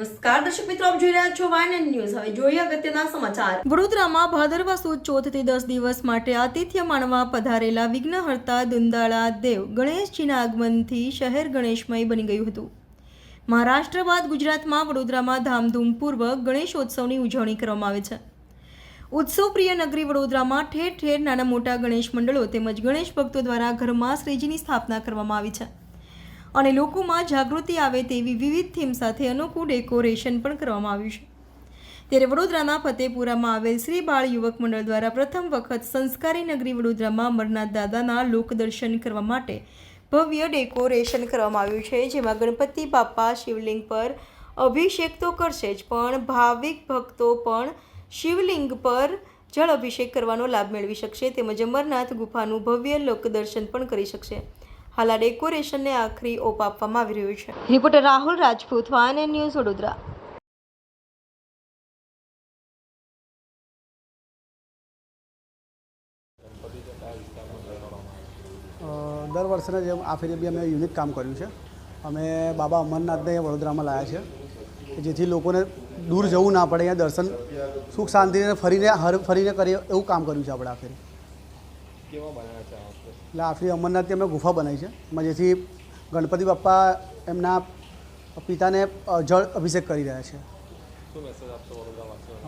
નમસ્કાર, દર્શક મિત્રો, આપ જોઈ રહ્યા છો વાયન ન્યૂઝ. હવે જોઈએ અગત્યના સમાચાર. વડોદરામાં ભાદરવા સુદ ચોથથી દસ દિવસ માટે આતિથ્ય માણવા પધારેલા વિઘ્નહર્તા દુંદાળા દેવ ગણેશજીના આગમનથી શહેર ગણેશમય બની ગયું હતું. મહારાષ્ટ્ર બાદ ગુજરાતમાં વડોદરામાં ધામધૂમપૂર્વક ગણેશોત્સવની ઉજવણી કરવામાં આવે છે. ઉત્સવપ્રિય નગરી વડોદરામાં ઠેર ઠેર નાના મોટા ગણેશ મંડળો તેમજ ગણેશ ભક્તો દ્વારા ઘરમાં શ્રીજીની સ્થાપના કરવામાં આવી છે. અને લોકોમાં જાગૃતિ આવે તેવી વિવિધ થીમ સાથે અનોખું ડેકોરેશન પણ કરવામાં આવ્યું છે. ત્યારે વડોદરાના ફતેપુરામાં આવેલ શ્રી બાળ યુવક મંડળ દ્વારા પ્રથમ વખત સંસ્કારી નગરી વડોદરામાં અમરનાથ દાદાના લોકદર્શન કરવા માટે ભવ્ય ડેકોરેશન કરવામાં આવ્યું છે, જેમાં ગણપતિ બાપા શિવલિંગ પર અભિષેક તો કરશે જ, પણ ભાવિક ભક્તો પણ શિવલિંગ પર જળ અભિષેક કરવાનો લાભ મેળવી શકશે તેમજ અમરનાથ ગુફાનું ભવ્ય લોકદર્શન પણ કરી શકશે. હાલ આ ડેકોરેશનને આખરી ઓપ આપવામાં આવી રહ્યું છે. રિપોર્ટર રાહુલ રાજપૂત વાન ન્યૂઝ વડોદરા. દર વર્ષના જેમ આ ફેરી બી અમે યુનિક કામ કર્યું છે. અમે બાબા અમરનાથને અહીંયા વડોદરામાં લાવ્યા છે કે જેથી લોકોને દૂર જવું ના પડે અહીંયા દર્શન સુખ શાંતિને ફરીને હર ફરીને કરીએ એવું કામ કર્યું છે આપણે આ ફેરે એટલે આ ફેરે અમરનાથની અમે ગુફા બનાવી છે એમાં જેથી ગણપતિ બાપ્પા એમના પિતાને જળ અભિષેક કરી રહ્યા છે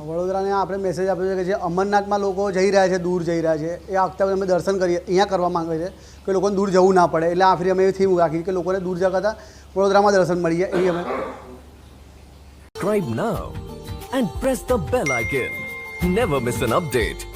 વડોદરાને આપણે મેસેજ આપ્યો છે કે જે અમરનાથમાં લોકો જઈ રહ્યા છે દૂર જઈ રહ્યા છે એ આખતા અમે દર્શન કરીએ અહીંયા કરવા માંગે છે કે લોકોને દૂર જવું ના પડે એટલે આખરી અમે એ થીમ રાખી કે લોકોને દૂર જતા હતા વડોદરામાં દર્શન મળી જાય એવી અમે Subscribe now and press the bell icon. Never miss an update.